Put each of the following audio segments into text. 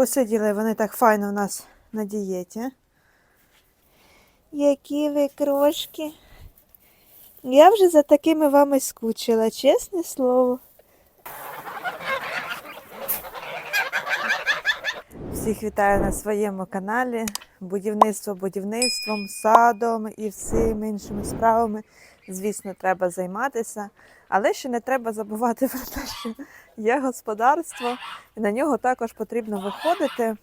Посиділи вони так файно у нас на дієті. Які ви крошки. Я вже за такими вами скучила, чесне слово. Всіх вітаю на своєму каналі. Будівництво будівництвом, садом і всіми іншими справами. Звісно, треба займатися, але ще не треба забувати про те, що є господарство, і на нього також потрібно виходити,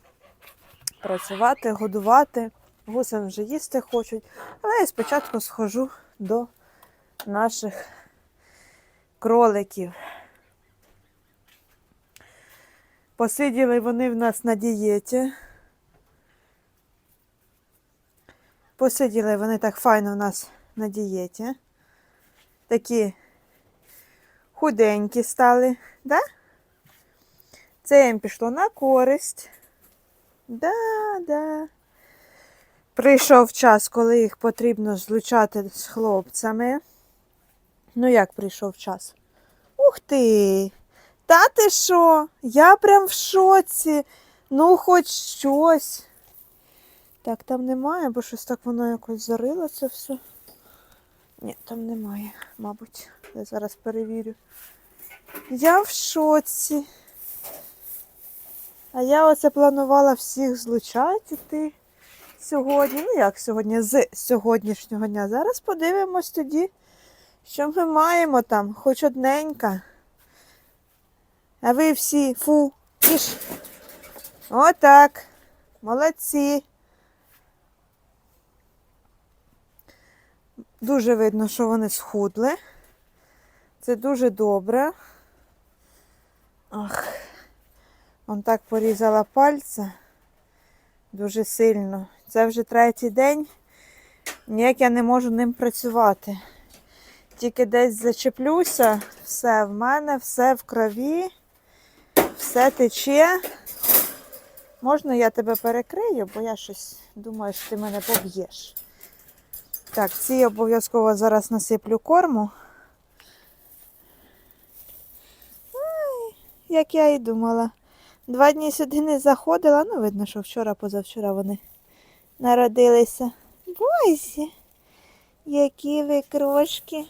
працювати, годувати. Гусям вже їсти хочуть. Але я спочатку схожу до наших кроликів. Посиділи вони в нас на дієті. Посиділи вони так файно в нас на дієті. Такі худенькі стали, да? Це їм пішло на користь. Да, да. Прийшов час, коли їх потрібно злучати з хлопцями. Ну, як прийшов час? Ух ти! Та ти що? Я прям в шоці. Ну, хоч щось. Так, там немає, бо щось так воно якось зарило це все. Ні, там немає, мабуть. Я зараз перевірю. Я в шоці. А я оце планувала всіх злучати сьогодні. Ну як сьогодні? З сьогоднішнього дня. Зараз подивимось тоді, що ми маємо там, хоч одненька. А ви всі фу, іш. Отак. Молодці. Дуже видно, що вони схудли. Це дуже добре. Ах, он так порізала пальця дуже сильно. Це вже третій день. Ніяк я не можу ним працювати. Тільки десь зачеплюся, все в мене, все в крові, все тече. Можна я тебе перекрию, бо я щось думаю, що ти мене поб'єш. Так, ці обов'язково зараз насиплю корму. Як я і думала. Два дні сюди не заходила, ну видно, що вчора, позавчора вони народилися. Бойся, які ви крошки.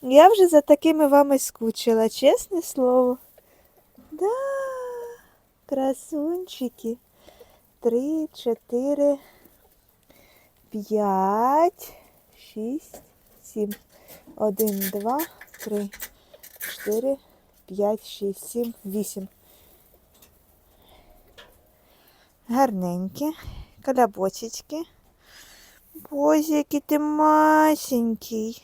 Я вже за такими вами скучила, чесне слово. Да, красунчики. Три, чотири, п'ять, шість, сім. Один, два, три, чотири, п'ять, шість, сім, вісім. Гарненькі, колябочечки. Боже, який ти масенький.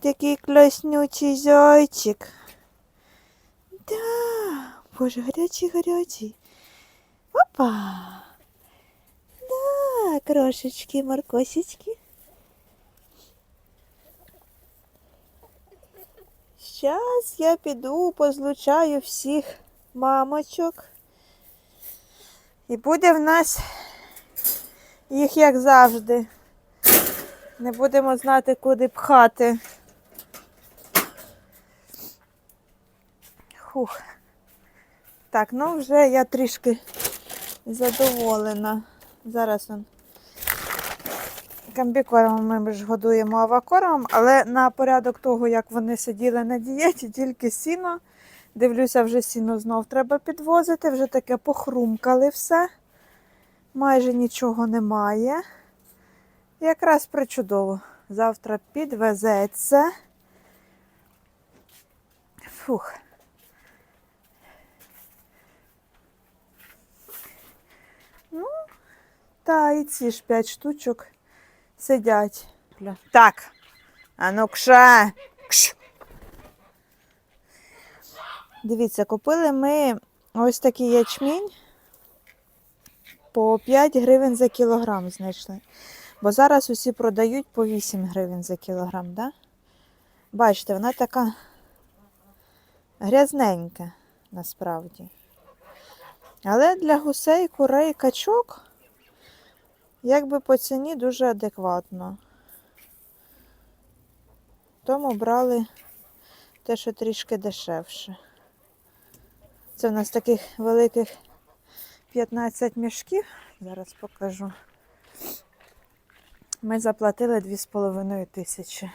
Такий класнючий зайчик. Да, боже, гарячий, гарячий. Опа. Крошечки, моркосечки. Зараз я піду позлучаю всіх мамочок. І буде в нас їх як завжди. Не будемо знати, куди пхати. Хух. Так, ну вже я трішки задоволена. Зараз он. Камбікормом ми ж годуємо авакормом, але на порядок того, як вони сиділи на дієті, тільки сіно. Дивлюся, вже сіно знов треба підвозити, вже таке похрумкали все. Майже нічого немає. Якраз причудово. Завтра підвезеться. Фух. Ну, та і ці ж п'ять штучок сидять. Так. А ну кша. Кш. Дивіться, купили ми ось такий ячмінь по 5 гривень за кілограм знайшли. Бо зараз усі продають по 8 гривень за кілограм, да? Бачите, вона така грязненька насправді. Але для гусей, курей, качок, якби по ціні дуже адекватно. Тому брали те, що трішки дешевше. Це в нас таких великих 15 мішків. Зараз покажу. Ми заплатили 2,5 тисячі.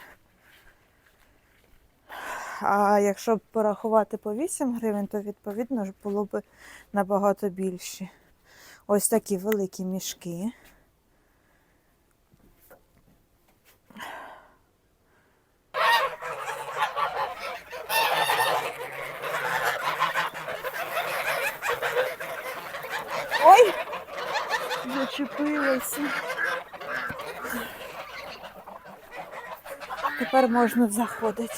А якщо б порахувати по 8 гривень, то відповідно було б набагато більше. Ось такі великі мішки. Зачепилася. Тепер можна заходити.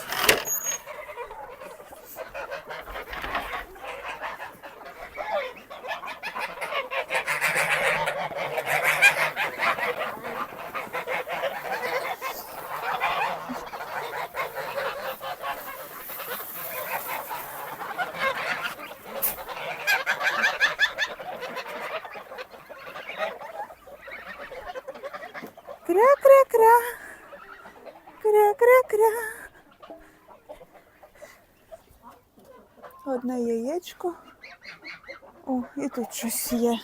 Кря-кря-кря. Одне яєчко. О, і тут щось є.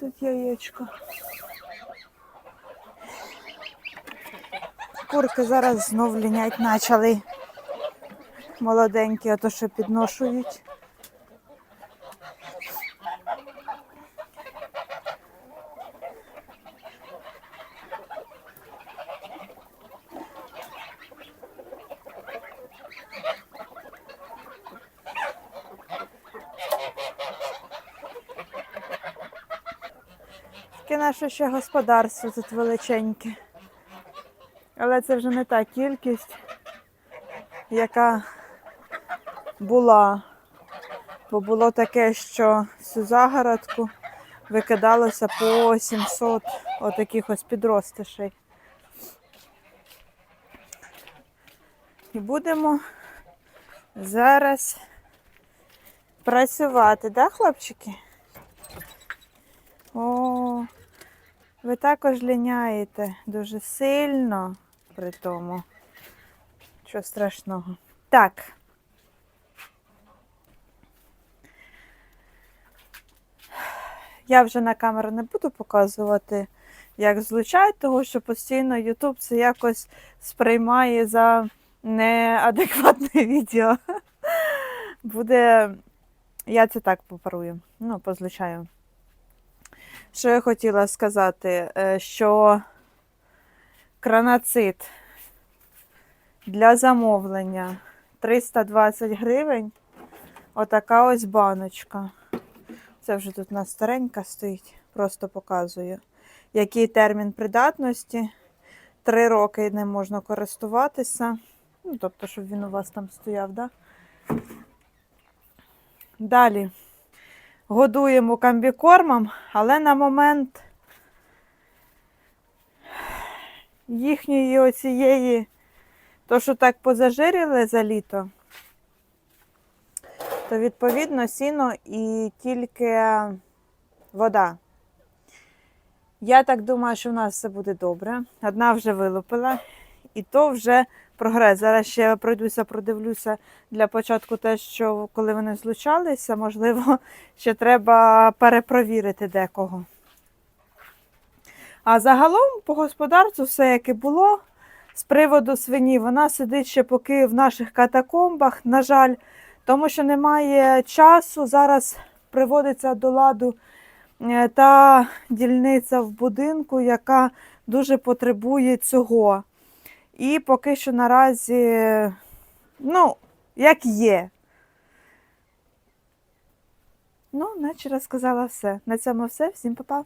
Тут яєчко. Курки зараз знов лінять почали. Молоденькі, а то що підношують. Таке наше ще господарство тут величеньке. Але це вже не та кількість, яка була. Бо було таке, що всю загородку викидалося по 700 отаких ось підростишей. І будемо зараз працювати, да, хлопчики? Ви також ліняєте дуже сильно при тому. Що страшного. Так. Я вже на камеру не буду показувати, як злучають, тому що постійно YouTube це якось сприймає за неадекватне відео. Буде. Я це так попарую. Ну, позлучаю. Що я хотіла сказати, е, що кранацит для замовлення 320 гривень. Отака ось баночка. Це вже тут у нас старенька стоїть, просто показую. Який термін придатності? Три роки не можна користуватися. Ну, тобто, щоб він у вас там стояв, да? Далі годуємо комбікормом, але на момент їхньої оцієї, то, що так позажирили за літо, то відповідно сіно і тільки вода. Я так думаю, що в нас все буде добре. Одна вже вилупила, і то вже прогрес. Зараз ще пройдуся, продивлюся для початку те, що коли вони злучалися, можливо, ще треба перепровірити декого. А загалом по господарству все як і було. З приводу свині, вона сидить ще поки в наших катакомбах, на жаль, тому що немає часу. Зараз приводиться до ладу е, та дільниця в будинку, яка дуже потребує цього. І поки що наразі, ну, як є. Ну, наче розказала все. На цьому все. Всім па-па.